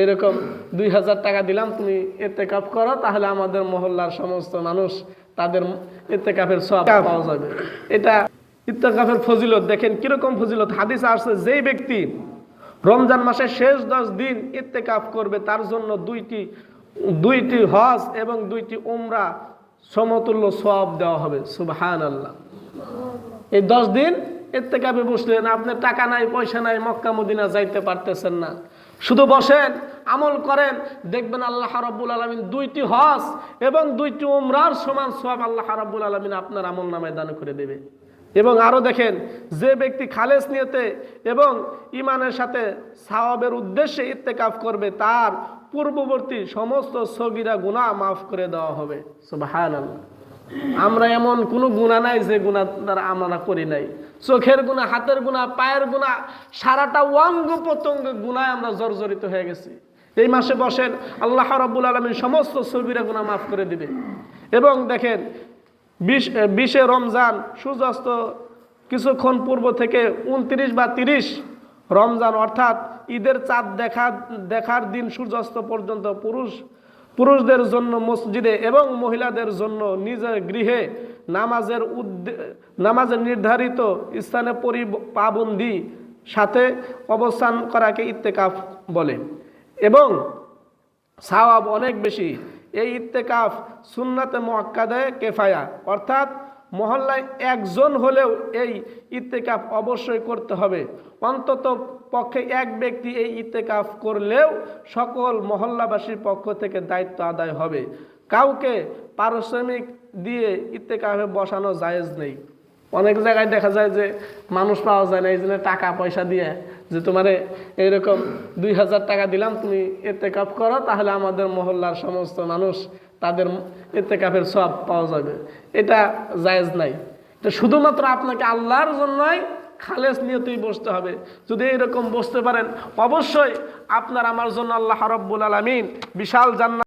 এরকম দুই হাজার টাকা দিলাম তুমি এতে কাপ করো তাহলে আমাদের মহল্লার সমস্ত মানুষ তাদের এতে কাপের সব পাওয়া যাবে। এটা ইত্তেকাফের ফজিলত। দেখেন কীরকম ফজিলত? হাদিস আসছে যেই ব্যক্তি রমজান মাসের শেষ দশ দিন ইত্তেকাফ করবে তার জন্য দুইটি দুইটি হজ এবং দুইটি উমরা সমতুল্য সব দেওয়া হবে। সুবহান আল্লাহ এই দশ দিন কাপে বসলেন। আপনার টাকা নাই পয়সা নাই মক্কা মদিনা যাইতে পারতেছেন না। শুধু বসেন, আমল করেন, দেখবেন আল্লাহ রাব্বুল আলমিন দুইটি হজ এবং দুইটি উমরার সমান সব আল্লাহ রাব্বুল আলমিন আপনার আমল নামায় দান করে দেবে। এবং আরও দেখেন, যে ব্যক্তি খালেস নিয়েতে এবং ইমানের সাথে সাওয়াবের উদ্দেশ্যে ইত্তেকাফ করবে, তার পূর্ববর্তী সমস্ত সগিরা গুনাহ মাফ করে দেওয়া হবে। সুবহানাল্লাহ। আমরা এমন কোনো গুণা নাই যে গুণা দ্বারা আমরা করি নাই। চোখের গুণা, হাতের গুণা, পায়ের গুণা, সারাটা অঙ্গ প্রত্যঙ্গ গুণায় আমরা জর্জরিত হয়ে গেছি। এই মাসে বসেন, আল্লাহ রাব্বুল আলমীর সমস্ত ছবিরা গুণা মাফ করে দিবে। এবং দেখেন, বিশ বিশে রমজান সূর্যাস্ত কিছুক্ষণ পূর্ব থেকে উনত্রিশ বা তিরিশ রমজান, অর্থাৎ ঈদের চাঁদ দেখা, দেখার দিন সূর্যাস্ত পর্যন্ত পুরুষ পুরুষদের জন্য মসজিদে এবং মহিলাদের জন্য নিজের গৃহে নামাজের উদ্দে, নামাজের নির্ধারিত স্থানে পরি, পাবন্দি সাথে অবস্থান করাকে ইত্তেকাফ বলে। এবং সাওয়াব অনেক বেশি। এই ইত্তেকাফ সুন্নাতে মোয়াক্কাদে কেফায়া। অর্থাৎ মহল্লায় একজন হলেও এই ইত্তেকাফ অবশ্যই করতে হবে। অন্তত পক্ষে এক ব্যক্তি এই ইত্তেকাফ করলেও সকল মহল্লাবাসীর পক্ষ থেকে দায়িত্ব আদায় হবে। কাউকে পারিশ্রমিক দিয়ে ইত্তেকাফে বসানো জায়েজ নেই। অনেক জায়গায় দেখা যায় যে মানুষ পাওয়া যায় না, এই জন্য টাকা পয়সা দিয়ে যে তোমারে এইরকম দুই হাজার টাকা দিলাম, তুমি এতে কাপ করো, তাহলে আমাদের মহল্লার সমস্ত মানুষ তাদের এতে কাপের সব পাওয়া যাবে। এটা জায়েজ নাই। এটা শুধুমাত্র আপনাকে আল্লাহর জন্যই খালেস নিয়তেই বসতে হবে। যদি এরকম বসতে পারেন, অবশ্যই আপনার আমার জন্য আল্লাহ রব্বুল আলমিন বিশাল জান্নাত